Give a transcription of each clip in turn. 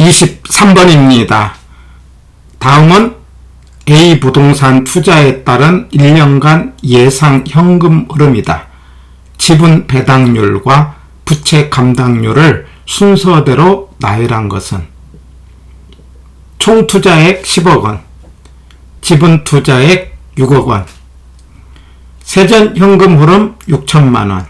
23번입니다. 다음은 A 부동산 투자에 따른 1년간 예상 현금 흐름이다. 지분 배당률과 부채 감당률을 순서대로 나열한 것은 총 투자액 10억 원, 지분 투자액 6억 원, 세전 현금 흐름 6천만 원,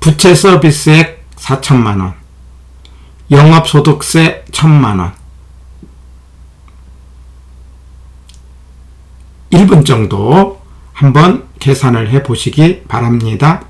부채 서비스액 4천만 원, 영업소득세 1천만 원. 1분 정도 한번 계산을 해 보시기 바랍니다.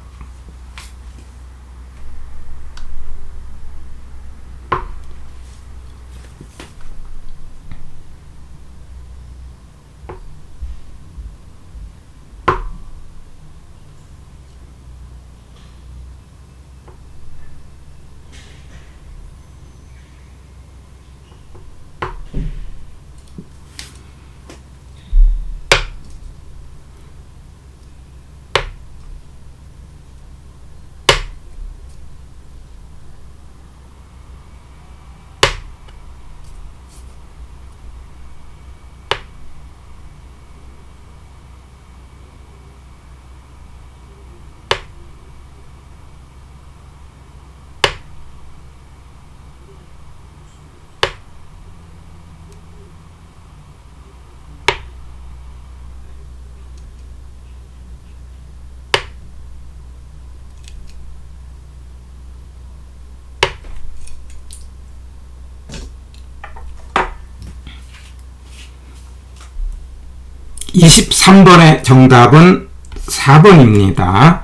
이십삼 번의 정답은 4번입니다.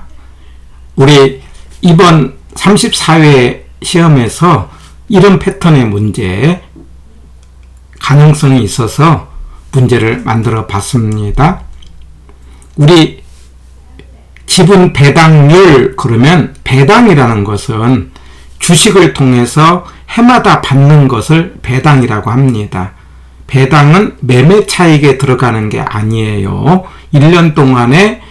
우리 이번 34회 시험에서 이런 패턴의 문제 가능성이 있어서 문제를 만들어 봤습니다. 우리 지분 배당률 그러면 배당이라는 것은 주식을 통해서 해마다 받는 것을 배당이라고 합니다. 배당은 매매 차익에 들어가는 게 아니에요. 1년 동안에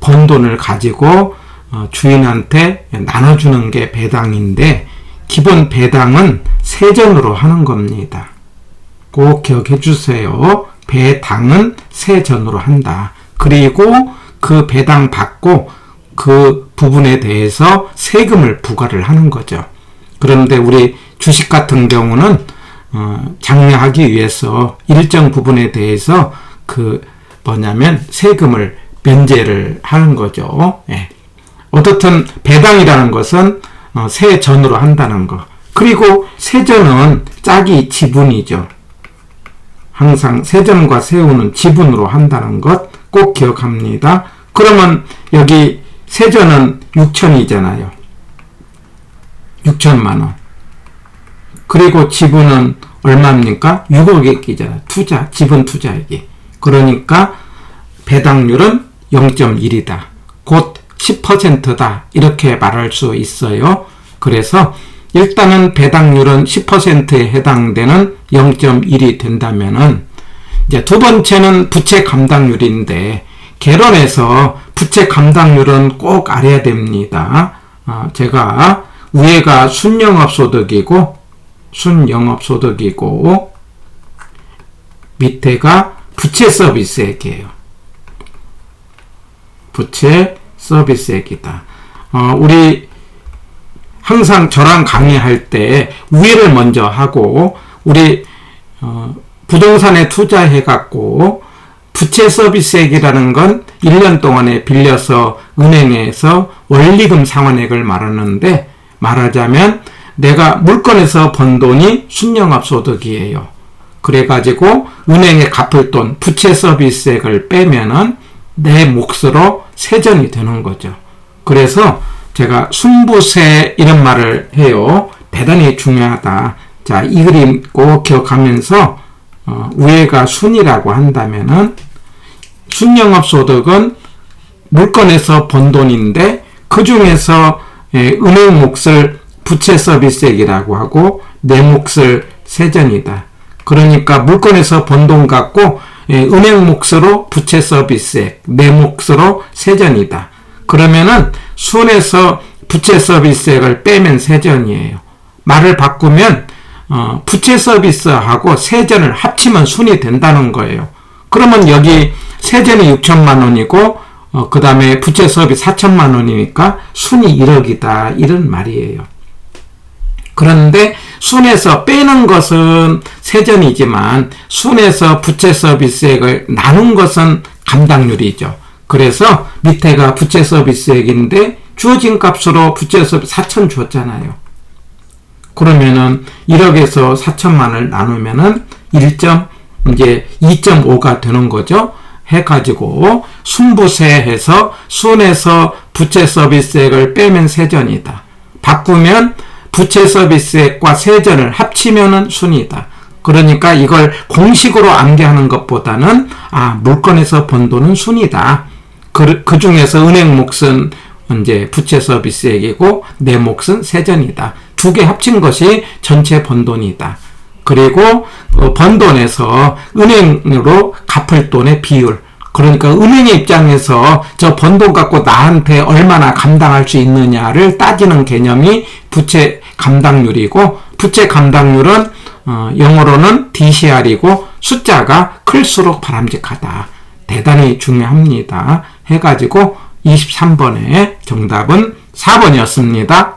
번 돈을 가지고 어, 주인한테 나눠주는 게 배당인데 기본 배당은 세전으로 하는 겁니다. 꼭 기억해 주세요. 배당은 세전으로 한다. 그리고 그 배당 받고 그 부분에 대해서 세금을 부과를 하는 거죠. 그런데 우리 주식 같은 경우는 어, 장려하기 위해서 일정 부분에 대해서 그 뭐냐면 세금을 면제를 하는 거죠. 예. 어떻든 배당이라는 것은 어, 세전으로 한다는 거. 그리고 세전은 짝이 지분이죠. 항상 세전과 세우는 지분으로 한다는 것 꼭 기억합니다. 그러면 여기 세전은 6천이잖아요. 6천만 원. 그리고 지분은 얼마입니까? 6억이잖아요. 투자, 지분 투자액이. 그러니까 배당률은 0.1이다. 곧 10%다. 이렇게 말할 수 있어요. 그래서 일단은 배당률은 10%에 해당되는 0.1이 된다면은 이제 두 번째는 부채 감당률인데 개론에서 부채 감당률은 꼭 알아야 됩니다. 어, 제가 위에가 순영업 소득이고 순영업소득이고 밑에가 부채 서비스액이에요. 부채 서비스액이다. 어, 우리 항상 저랑 강의할 때 위를 먼저 하고 우리 어, 부동산에 투자해 갖고 부채 서비스액이라는 건 1년 동안에 빌려서 은행에서 원리금 상환액을 말하는데 말하자면 내가 물건에서 번 돈이 순영합소득이에요. 그래가지고 은행에 갚을 돈 부채 서비스액을 빼면은 내 몫으로 세전이 되는 거죠. 그래서 제가 순부세 이런 말을 해요. 대단히 중요하다. 자, 이 그림 꼭 기억하면서 어, 위에가 순이라고 한다면은 순영업소득은 물건에서 번 돈인데 그 중에서 예, 은행 몫을 부채 서비스액이라고 하고 내 몫을 세전이다. 그러니까 물건에서 번 돈 갖고 예, 은행 몫으로 부채 서비스액, 내 몫으로 세전이다. 그러면은 순에서 부채 서비스액을 빼면 세전이에요. 말을 바꾸면 어, 부채 서비스하고 세전을 합치면 순이 된다는 거예요. 그러면 여기 세전이 6천만 원이고 어, 그 다음에 부채 서비스 4천만 원이니까 순이 1억이다 이런 말이에요. 그런데 순에서 빼는 것은 세전이지만 순에서 부채 서비스액을 나눈 것은 감당률이죠. 그래서 밑에가 부채 서비스액인데 주어진 값으로 부채 서비스 4천 주었잖아요. 그러면은 1억에서 4천만을 나누면은 1. 이제 2.5가 되는 거죠. 해가지고 순부세해서 순에서 부채 서비스액을 빼면 세전이다. 바꾸면 부채 서비스액과 세전을 합치면은 순이다. 그러니까 이걸 공식으로 암기하는 것보다는 아 물건에서 번 돈은 순이다. 그, 그 중에서 은행 몫은 이제 부채 서비스액이고 내 몫은 세전이다. 두 개 합친 것이 전체 번 돈이다. 그리고 그번 돈에서 은행으로 갚을 돈의 비율. 그러니까 은행의 입장에서 저 번 돈 갖고 나한테 얼마나 감당할 수 있느냐를 따지는 개념이 부채 감당률이고 부채 감당률은 어, 영어로는 DCR이고 숫자가 클수록 바람직하다. 대단히 중요합니다. 해가지고 23번의 정답은 4번이었습니다.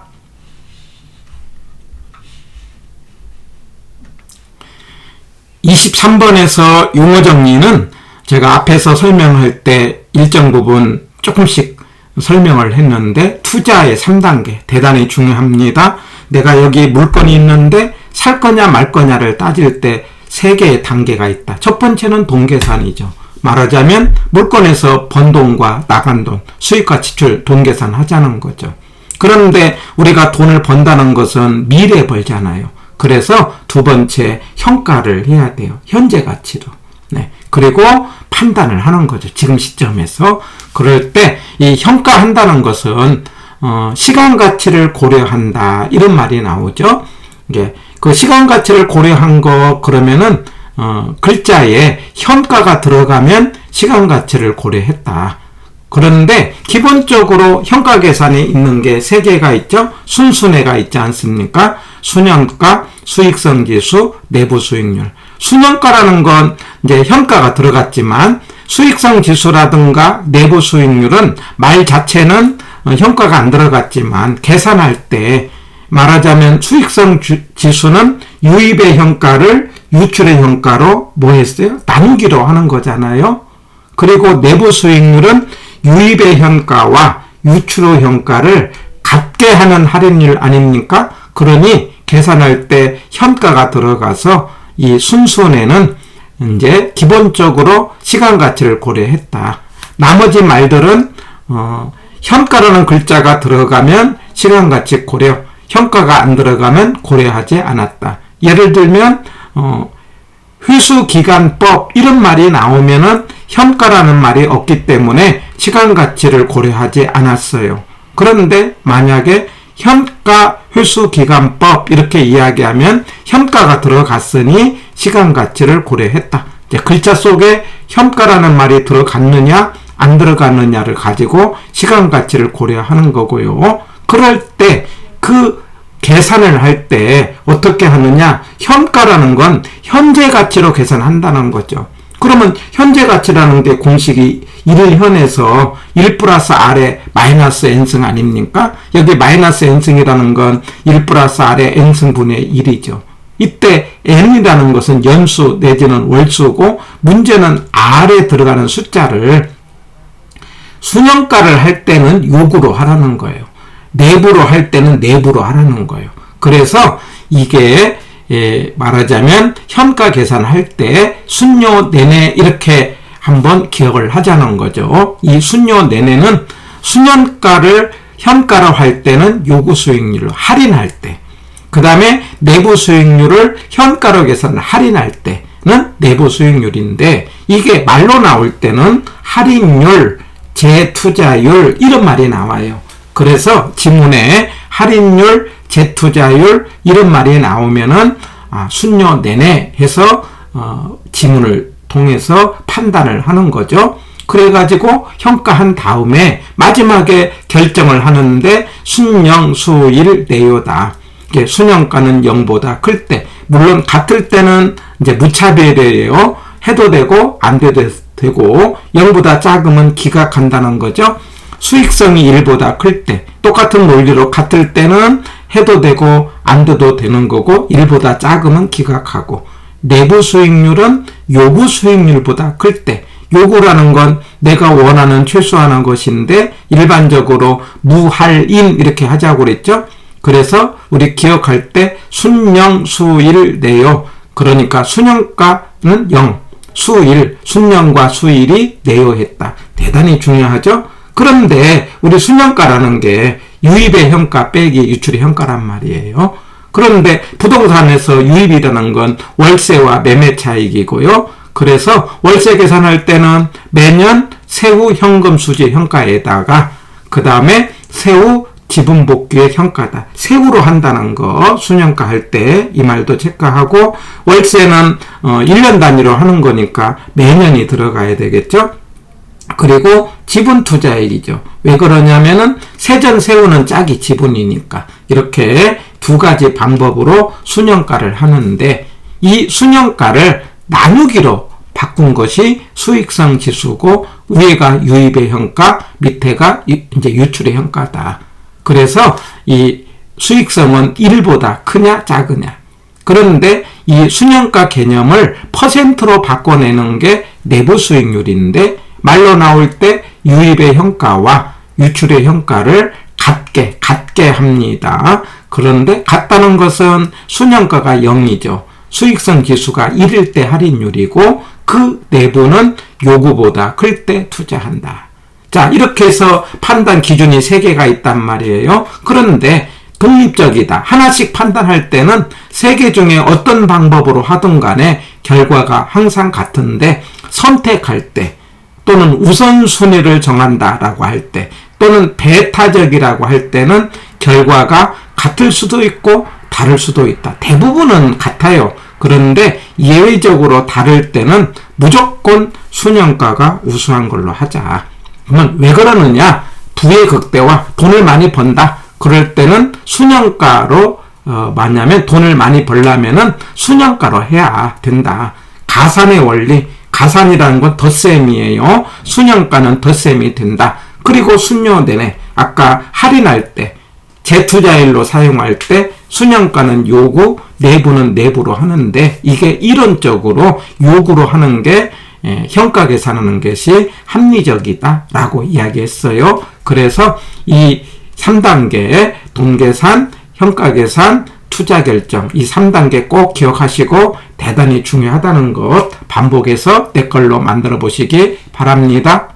23번에서 용어 정리는 제가 앞에서 설명할 때 일정 부분 조금씩 설명을 했는데 투자의 3단계 대단히 중요합니다. 내가 여기 물건이 있는데 살 거냐 말 거냐를 따질 때 세 개의 단계가 있다. 첫 번째는 동계산이죠. 말하자면 물건에서 번 돈과 나간 돈, 수익과 지출, 돈 계산 하자는 거죠. 그런데 우리가 돈을 번다는 것은 미래 벌잖아요. 그래서 두 번째 현가를 해야 돼요. 현재 가치로. 네. 그리고 판단을 하는 거죠. 지금 시점에서. 그럴 때이 현가 한다는 것은 어, 시간 가치를 고려한다. 이런 말이 나오죠. 이게 그 시간 가치를 고려한 거 그러면은 어, 글자에 현가가 들어가면 시간 가치를 고려했다. 그런데 기본적으로 현가 계산에 있는 게 세 개가 있죠. 순순해가 있지 않습니까? 순현가, 수익성 지수, 내부 수익률. 순현가라는 건 이제 현가가 들어갔지만 수익성 지수라든가 내부 수익률은 말 자체는 어, 현가가 안 들어갔지만 계산할 때 말하자면 수익성 지수는 유입의 현가를 유출의 현가로 뭐 했어요? 나누기로 하는 거잖아요. 그리고 내부 수익률은 유입의 현가와 유출의 현가를 같게 하는 할인율 아닙니까? 그러니 계산할 때 현가가 들어가서 이 순손에는 이제 기본적으로 시간 가치를 고려했다. 나머지 말들은 어, 현가라는 글자가 들어가면 시간 가치 고려, 현가가 안 들어가면 고려하지 않았다. 예를 들면 어, 회수기간법 이런 말이 나오면은 현가라는 말이 없기 때문에 시간 가치를 고려하지 않았어요. 그런데 만약에 현가 회수기간법 이렇게 이야기하면 현가가 들어갔으니 시간 가치를 고려했다. 글자 속에 현가라는 말이 들어갔느냐 안 들어갔느냐를 가지고 시간 가치를 고려하는 거고요. 그럴 때 그 계산을 할 때 어떻게 하느냐? 현가라는 건 현재 가치로 계산한다는 거죠. 그러면 현재 가치라는 게 공식이 1현에서 1 플러스 R에 마이너스 N승 아닙니까? 여기 마이너스 N승이라는 건 1 플러스 R의 N승 분의 1이죠. 이때 N이라는 것은 연수 내지는 월수고 문제는 R에 들어가는 숫자를 수년가를 할 때는 요구로 하라는 거예요. 내부로 할 때는 내부로 하라는 거예요. 그래서 이게 예, 말하자면 현가 계산할 때 순요 내내 이렇게 한번 기억을 하자는 거죠. 이 순요 내내는 순년가를 현가로 할 때는 요구 수익률을 할인할 때, 그 다음에 내부 수익률을 현가로 계산 할인할 때는 내부 수익률인데 이게 말로 나올 때는 할인율, 재투자율 이런 말이 나와요. 그래서 지문에 할인율, 재투자율 이런 말이 나오면은 아, 순녀 내내 해서 어, 지문을 통해서 판단을 하는 거죠. 그래가지고 평가한 다음에 마지막에 결정을 하는데 순영 수일 내요다. 이게 순영가는 0보다 클 때, 물론 같을 때는 이제 무차별이에요. 해도 되고 안 돼도 되고 0보다 작으면 기각한다는 거죠. 수익성이 1보다 클 때, 똑같은 논리로 같을 때는 해도 되고 안 돼도 되는 거고 1보다 작으면 기각하고 내부 수익률은 요구 수익률보다 클 때, 요구라는 건 내가 원하는 최소한한 것인데 일반적으로 무할인 이렇게 하자고 그랬죠. 그래서 우리 기억할 때 순영 수일 내요. 그러니까 순영가는 0, 수일, 순영과 수일이 내요했다. 대단히 중요하죠. 그런데 우리 순영가라는 게 유입의 현가 빼기 유출의 현가란 말이에요. 그런데 부동산에서 유입이라는 건 월세와 매매 차익이고요. 그래서 월세 계산할 때는 매년 세후 현금 수지 현가에다가 그 다음에 세후 지분 복귀의 현가다. 세후로 한다는 거 순년가 할 때 이 말도 체크하고 월세는 어 1년 단위로 하는 거니까 매년이 들어가야 되겠죠. 그리고 지분 투자액이죠. 왜 그러냐면은 세전 세우는 짝이 지분이니까 이렇게 두 가지 방법으로 순영가를 하는데 이 순영가를 나누기로 바꾼 것이 수익성 지수고 위에가 유입의 현가, 밑에가 이제 유출의 현가다. 그래서 이 수익성은 1보다 크냐 작으냐. 그런데 이 순영가 개념을 퍼센트로 바꿔내는 게 내부 수익률인데 말로 나올 때 유입의 현가와 유출의 현가를 같게 같게 합니다. 그런데 같다는 것은 순영가가 0이죠. 수익성 지수가 1일 때 할인율이고 그 내부는 요구보다 클 때 투자한다. 자, 이렇게 해서 판단 기준이 3개가 있단 말이에요. 그런데 독립적이다. 하나씩 판단할 때는 3개 중에 어떤 방법으로 하든 간에 결과가 항상 같은데 선택할 때 또는 우선순위를 정한다라고 할 때 또는 배타적이라고 할 때는 결과가 같을 수도 있고 다를 수도 있다. 대부분은 같아요. 그런데 예외적으로 다를 때는 무조건 순영가가 우수한 걸로 하자. 그러면 왜 그러느냐? 부의 극대화, 돈을 많이 번다. 그럴 때는 순영가로 어, 만약에 돈을 많이 벌려면은 순영가로 해야 된다. 가산의 원리, 가산이라는 건 덧셈이에요. 순영가는 덧셈이 된다. 그리고 순요 내내 아까 할인할 때 재투자일로 사용할 때 순영가는 요구, 내부는 내부로 하는데 이게 이론적으로 요구로 하는 게 예, 현가 계산하는 것이 합리적이다라고 이야기했어요. 그래서 이 3단계 동계산, 현가 계산, 투자 결정 이 3단계 꼭 기억하시고 대단히 중요하다는 것 반복해서 내 걸로 만들어 보시기 바랍니다.